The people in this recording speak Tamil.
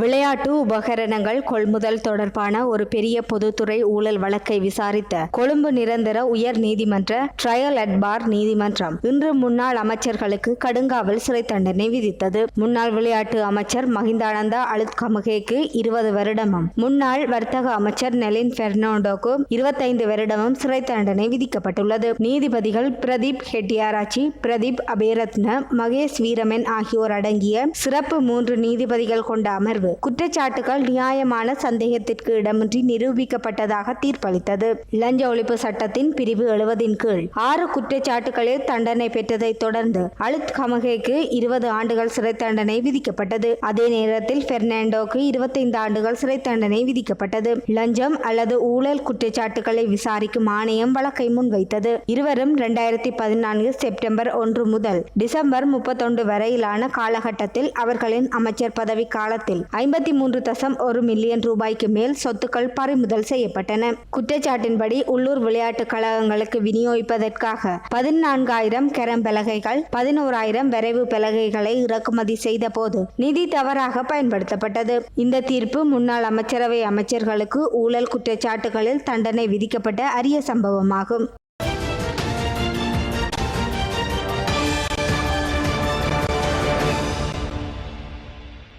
விளையாட்டு உபகரணங்கள் கொள்முதல் தொடர்பான ஒரு பெரிய பொதுத்துறை ஊழல் வழக்கை விசாரித்த கொழும்பு நிரந்தர உயர் நீதிமன்ற ட்ரையல் அட் பார் நீதிமன்றம் இன்று முன்னாள் அமைச்சர்களுக்கு கடுங்காவல் சிறை தண்டனை விதித்தது. முன்னாள் விளையாட்டு அமைச்சர் மஹிந்தானந்தா அழுத்கமகேக்கு இருபது வருடமும் முன்னாள் வர்த்தக அமைச்சர் நெலின் பெர்னாண்டோக்கு இருபத்தைந்து வருடமும் சிறை தண்டனை விதிக்கப்பட்டுள்ளது. நீதிபதிகள் பிரதீப் ஹெட்டியாராச்சி பிரதீப் அபேரத்ன மகேஷ் வீரமன் ஆகியோர் அடங்கிய சிறப்பு மூன்று நீதிபதிகள் கொண்ட அமர்வு குற்றச்சாட்டுகள் நியாயமான சந்தேகத்திற்கு இடமின்றி நிரூபிக்கப்பட்டதாக தீர்ப்பளித்தது. லஞ்ச ஒழிப்பு சட்டத்தின் பிரிவு எழுபதின் கீழ் ஆறு குற்றச்சாட்டுகளில் தண்டனை பெற்றதை தொடர்ந்து அலுத் கமகேக்கு இருபது ஆண்டுகள் சிறை தண்டனை விதிக்கப்பட்டது. அதே நேரத்தில் பெர்னாண்டோக்கு இருபத்தைந்து ஆண்டுகள் சிறை தண்டனை விதிக்கப்பட்டது. லஞ்சம் அல்லது ஊழல் குற்றச்சாட்டுகளை விசாரிக்கும் ஆணையம் வழக்கை முன்வைத்தது. இருவரும் இரண்டாயிரத்தி பதினான்கு செப்டம்பர் ஒன்று முதல் டிசம்பர் முப்பத்தொன்று வரையிலான காலகட்டத்தில் அவர்களின் அமைச்சர் பதவி காலத்தில் ஐம்பத்தி மூன்று தசம் ஒரு மில்லியன் ரூபாய்க்கு மேல் சொத்துக்கள் பறிமுதல் செய்யப்பட்டன. குற்றச்சாட்டின்படி உள்ளூர் விளையாட்டுக் கழகங்களுக்கு விநியோகிப்பதற்காக பதினான்காயிரம் கெரம் பலகைகள் பதினோராயிரம் வரைவு பலகைகளை இறக்குமதி செய்த போது நிதி தவறாக பயன்படுத்தப்பட்டது. இந்த தீர்ப்பு முன்னாள் அமைச்சரவை அமைச்சர்களுக்கு ஊழல் குற்றச்சாட்டுகளில் தண்டனை விதிக்கப்பட்ட அரிய சம்பவமாகும்.